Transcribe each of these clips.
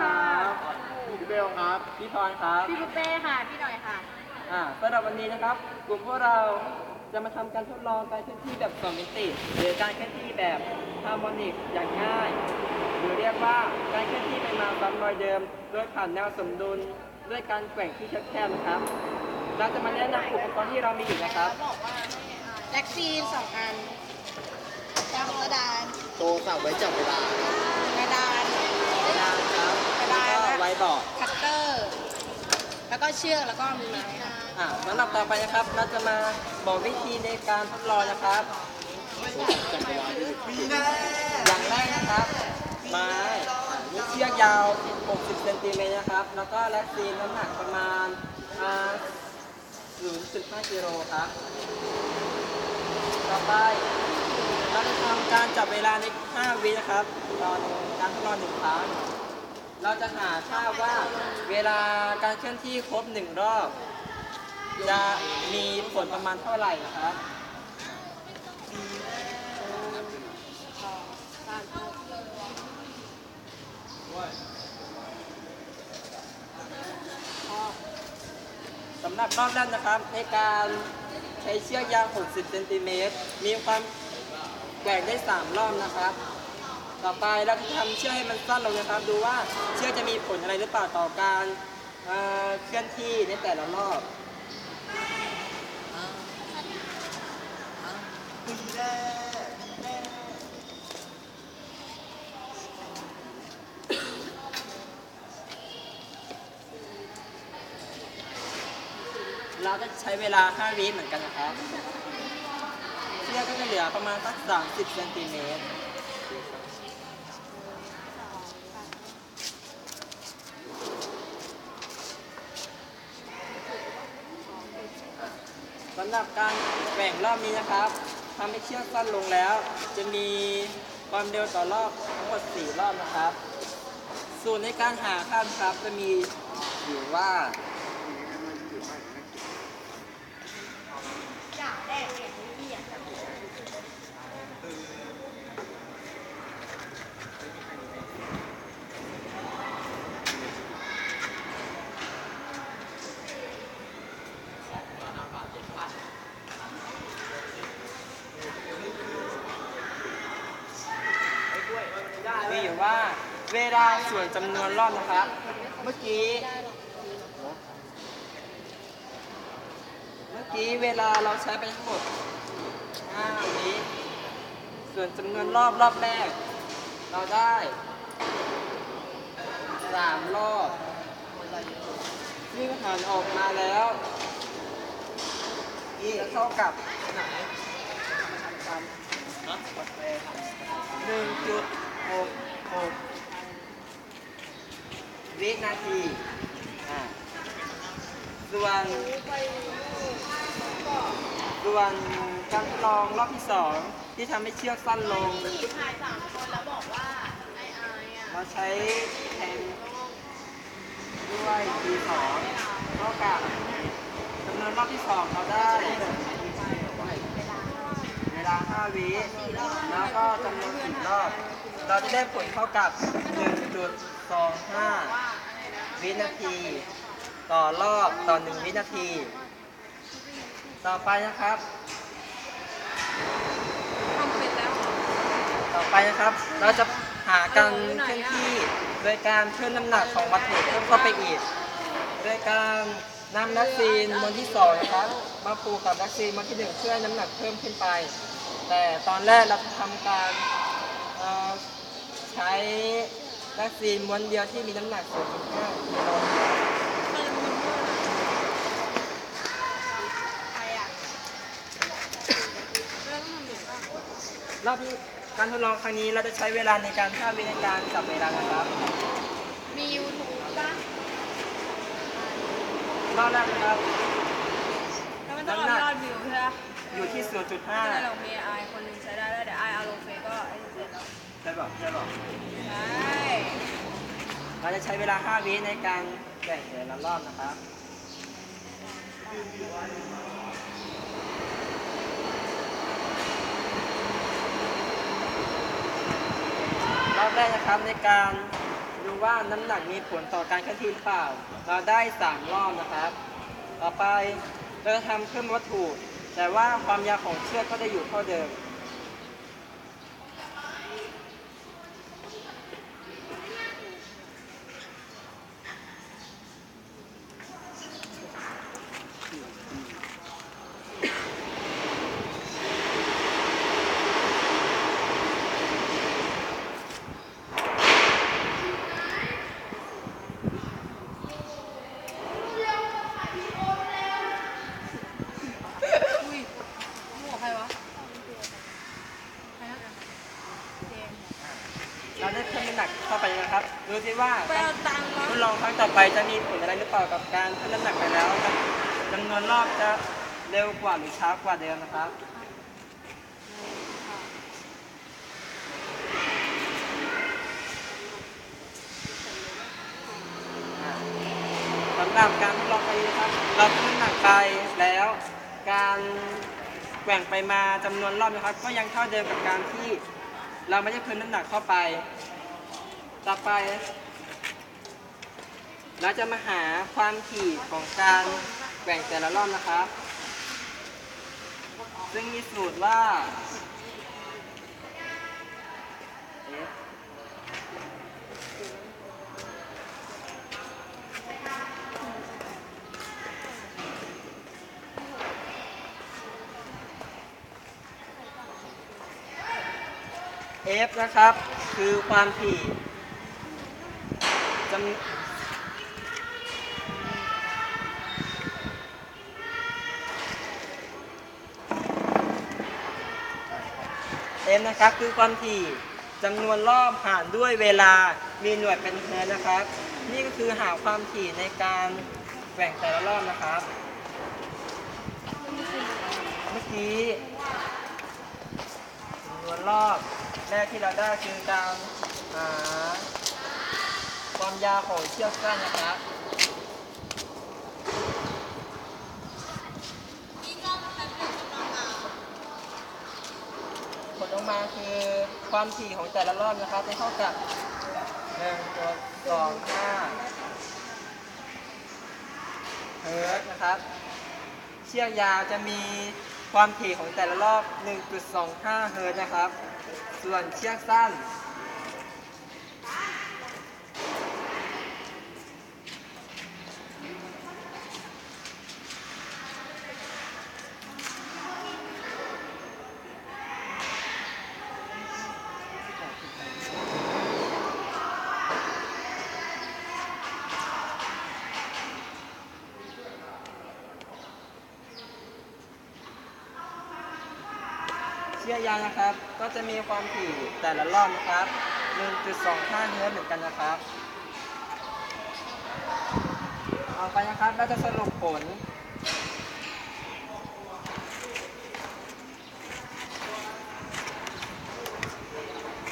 ค่ะ พี่เบลครับ พี่พรครับ พี่บุฟเป้ค่ะ พี่หน่อยค่ะ อ่าสำหรับวันนี้นะครับ กลุ่มพวกเราจะมาทำการทดลองการเคลื่อนที่แบบสองมิติ หรือการเคลื่อนที่แบบฮาร์โมนิกอย่างง่าย หรือเรียกว่าการเคลื่อนที่ไปมาซ้ำรอยเดิม โดยผ่านแนวสมดุลด้วยการแกว่งที่แคบๆนะครับ เราจะมาแนะนำอุปกรณ์ที่เรามีอยู่นะครับ แล็กซีนสองอันดาวกระดาน โทรศัพท์ไว้จับเวลาครับ กระดาน เวลาครับ เว ลาแล้วก็ไวบอร์ดคัตเตอร์ แล้วก็เชือก แล้วก็มีไม้ค่ะอ่าสำหรับต่อไปนะครับเราจะมาบอกวิธีในการทดลองนะครับจับเวลาที่อย่างแรกนะครับไม้อ่านี่เชือกยาว 60 เซนติเมตรนะครับ แล้วก็แลคซีนน้ำหนักประมาณอ่า0.5กิโลครับ ต่อไปเราจะทำการจับเวลาใน 5 วินะครับ ตอนการทดลองหนึ่งครั้ง เราจะหาค่าว่าเวลาการเคลื่อนที่ครบหนึ่งรอบ จะมีผลประมาณเท่าไหร่นะครับ สำหรับรอบแรกนะครับ ในการใช้เชือกยาว 60 เซนติเมตร มีความแกว่งได้ 3 รอบนะครับ ต่อไปเราจะทำเชือกให้มันสั้นลงนะครับ ดูว่าเชือกจะมีผลอะไรหรือเปล่าต่อการเอ่อเคลื่อนที่ในแต่ละรอบเราก็ใช้เวลา 5 วิเหมือนกันนะครับเชือกก็จะเหลือประมาณสัก30เซนติเมตรำหรับการแบ่งรอบนี้นะครับทำให้เชือกสั้นลงแล้ว จะมีความเร็วต่อรอบทั้งหมด 4 รอบนะครับ ส่วนในการหาค่านะครับจะมีอยู่ว่า มีอยู่ว่า เวลาส่วนจำนวนรอบนะครับ เมื่อกี้ เมื่อกี้เวลาเราใช้ไปทั้งหมด5วิส่วนจำนวนรอบรอบแรก เราได้3รอบนี่ก็หันออกมาแล้วจะเท่ากับไหนหนึ่งจุดหกหก วินาทีอ่าส่วนส่วนการทดลองรอบที่สองที่ทำให้เชือกสั้นลงถ่ายสามคนแล้วบอกว่าไอไออะเราใช้แทนด้วย T2 เท่ากับจำนวนรอบที่สองเราได้เว ลา 5 วิแล้วก็จำนวนสี่รอบ เราจะได้ผลเท่ากับ 1.25 วินาที ต่อรอบต่อ 1 วินาที ต่อไปนะครับ ต่อไปนะครับ เราจะหาการเคลื่อนที่โดยการเพิ่มน้ำหนักของวัตถุเพิ่มเข้าไปอีกโดยการนำวัคซีนมวนที่สองนะครับ มาผูกกับวัคซีนมวนที่หนึ่งเพื่อน้ำหนักเพิ่มขึ้นไป แต่ตอนแรกเราจะทำการเอ่อใช้วัคซีนม้วนเดียวที่มีน้ำหนัก0.5กิโลใครอะเรื่องทำอยู่ป่ะรอบที่การทดลองครั้งนี้เราจะใช้เวลาในการฆ่าวิในการจับเวลานะครับ มี YouTube ป่ะรอบแรกนะครับ แล้วมันต้องเอายอดวิวใช่ไหม อยู่ที่ไม่ได้หรอกมีไอคนหนึงใช้ได้แล้วเดี๋ยวไอเอาลงเฟซก็ไอเสร็จแล้ว0.5ใช่ป่ะใช่ป่ะใช่เราจะใช้เวลา 5 วิในการแบ่งแต่ละรอบนะครับ รอบแรกนะครับในการดูว่าน้ำหนักมีผลต่อการเคลื่อนที่หรือเปล่า เราได้สามรอบนะครับ ต่อไปเราจะทำเพิ่มวัตถุ แต่ว่าความยาวของเชือกก็จะอยู่เท่าเดิม อุ้ยหมวกใครวะใครนะเจมส์ เราได้เพิ่มน้ำหนักเข้าไปนะครับ ดูสิว่าไปเอาตังค์ทมาดลองครั้งต่อไปจะมีผลอะไรหรือเปล่ากับการเพิ่มน้ำหนักไปแล้วจำนวนรอบจะเร็วกว่าหรือช้ากว่าเดิมนะครับ สำหรับการทดลองไปนะครับ เราเพิ่มน้ำหนักไปแล้ว การแกว่งไปมาจำนวนรอบนะครับ ก็ยังเท่าเดิมกับการที่ เราไม่ได้เพิ่มน้ำหนักเข้าไป ต่อไป เราจะมาหาความถี่ของการแกว่งแต่ละรอบนะครับ ซึ่งมีสูตรว่า F นะครับ คือความถี่จำ F นะครับ คือความถี่จำนวนรอบหารด้วยเวลามีหน่วยเป็นเฮิร์นะครับ นี่ก็คือหาความถี่ในการแกว่งแต่ละรอบนะครับ เมื่อกี้จำนวนรอบ รกที่เราได้คือการหาความยาวของเชือกสั้นนะครับผลออกมาคือความถี่ของแต่ละรอบนะครับจะเท่ากับ1ตัว2 5เฮิร์ตนะครับ เชือกยาวจะมี ความถี่ของแต่ละรอบ 1.25 เฮิร์ตซ์นะครับ ส่วนเชือกสั้น เชือกยาวนะครับ ก็จะมีความถี่แต่ละรอบนะครับ 1.25เฮิร์ตซ์เหมือนกันนะครับเอาไปนะครับเราจะสรุปผล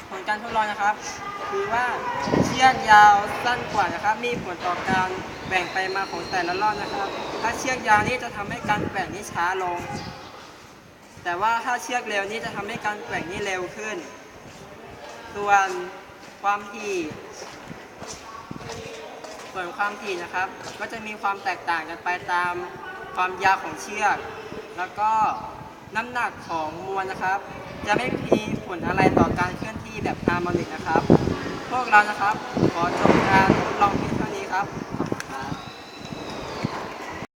ผลการทดลองนะครับคือว่าเชือกยาวสั้นกว่านะครับ มีผลต่อการแบ่งไปมาของแต่ละรอบนะครับ ถ้าเชือกยาวนี่จะทำให้การแบ่งนี้ช้าลง แต่ว่าถ้าเชือกเร็วนี่จะทำให้การแกว่งนี่เร็วขึ้น ส่วนความถี่ส่วนความถี่นะครับ ก็จะมีความแตกต่างกันไปตามความยาวของเชือก แล้วก็น้ำหนักของมวลนะครับ จะไม่มีผลอะไรต่อการเคลื่อนที่แบบฮาร์โมนิกนะครับ พวกเรานะครับ ขอจบการทดลองที่เท่านี้ครับ